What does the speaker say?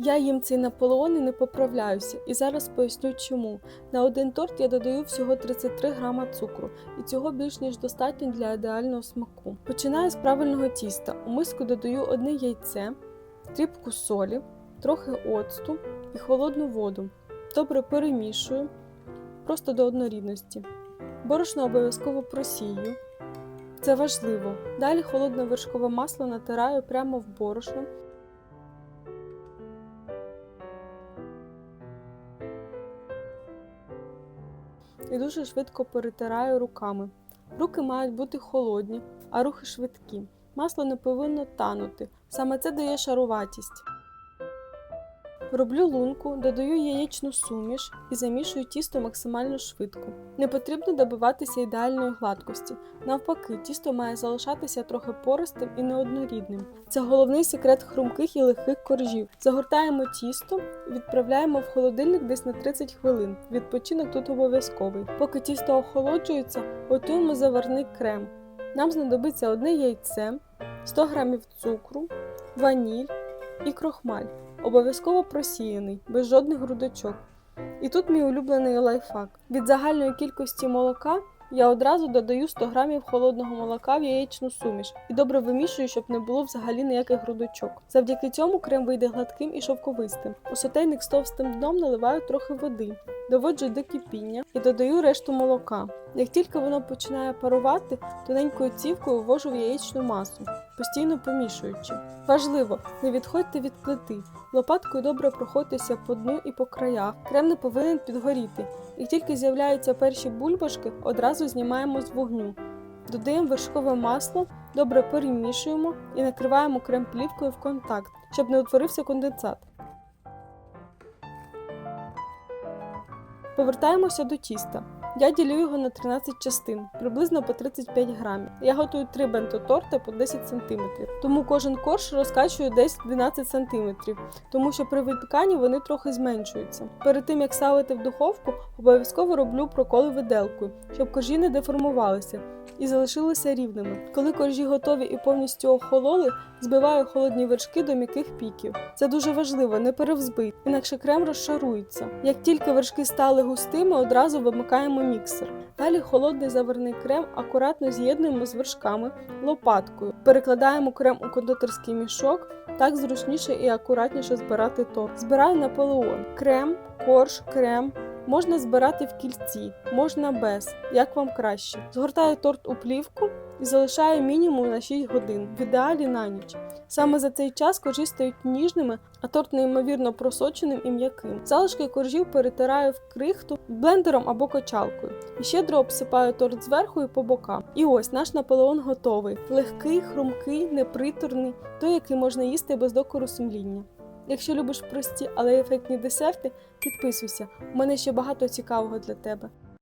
Я їм цей наполеон і не поправляюся, і зараз поясню чому. На один торт я додаю всього 33 грама цукру, і цього більш ніж достатньо для ідеального смаку. Починаю з правильного тіста. У миску додаю одне яйце, тріпку солі, трохи оцту і холодну воду. Добре перемішую, просто до однорідності. Борошно обов'язково просію. Це важливо. Далі холодне вершкове масло натираю прямо в борошно. І дуже швидко перетираю руками. Руки мають бути холодні, а рухи швидкі. Масло не повинно танути. Саме це дає шаруватість. Роблю лунку, додаю яєчну суміш і замішую тісто максимально швидко. Не потрібно добиватися ідеальної гладкості. Навпаки, тісто має залишатися трохи пористим і неоднорідним. Це головний секрет хрумких і легких коржів. Загортаємо тісто відправляємо в холодильник десь на 30 хвилин. Відпочинок тут обов'язковий. Поки тісто охолоджується, готуємо заварний крем. Нам знадобиться одне яйце, 100 г цукру, ваніль і крохмаль. Обов'язково просіяний, без жодних грудочок. І тут мій улюблений лайфхак. Від загальної кількості молока я одразу додаю 100 грамів холодного молока в яєчну суміш і добре вимішую, щоб не було взагалі ніяких грудочок. Завдяки цьому крем вийде гладким і шовковистим. У сотейник з товстим дном наливаю трохи води, доводжу до кипіння і додаю решту молока. Як тільки воно починає парувати, тоненькою цівкою ввожу в яєчну масу, постійно помішуючи. Важливо, не відходьте від плити. Лопаткою добре проходьтеся по дну і по краях. Крем не повинен підгоріти. Як тільки з'являються перші бульбашки, одразу знімаємо з вогню. Додаємо вершкове масло, добре перемішуємо і накриваємо крем плівкою в контакт, щоб не утворився конденсат. Повертаємося до тіста. Я ділю його на 13 частин, приблизно по 35 грамів. Я готую 3 бенто-торти по 10 см. Тому кожен корж розкачую десь 12 см, тому що при випіканні вони трохи зменшуються. Перед тим як ставити в духовку, обов'язково роблю проколи виделкою, щоб коржі не деформувалися і залишилися рівними. Коли коржі готові і повністю охололи, збиваю холодні вершки до м'яких піків. Це дуже важливо, не перевзбий, інакше крем розшарується. Як тільки вершки стали густими, одразу вимикаємо міксер. Далі холодний заварний крем акуратно з'єднуємо з вершками лопаткою. Перекладаємо крем у кондитерський мішок, так зручніше і акуратніше збирати торт. Збираю наполеон. Крем, корж, крем. Можна збирати в кільці, можна без, як вам краще. Згортаю торт у плівку і залишаю мінімум на 6 годин, в ідеалі на ніч. Саме за цей час коржі стають ніжними, а торт неймовірно просоченим і м'яким. Залишки коржів перетираю в крихту блендером або качалкою. І щедро обсипаю торт зверху і по бокам. І ось наш наполеон готовий. Легкий, хрумкий, неприторний, той, який можна їсти без докору сумління. Якщо любиш прості, але ефектні десерти, підписуйся. У мене ще багато цікавого для тебе.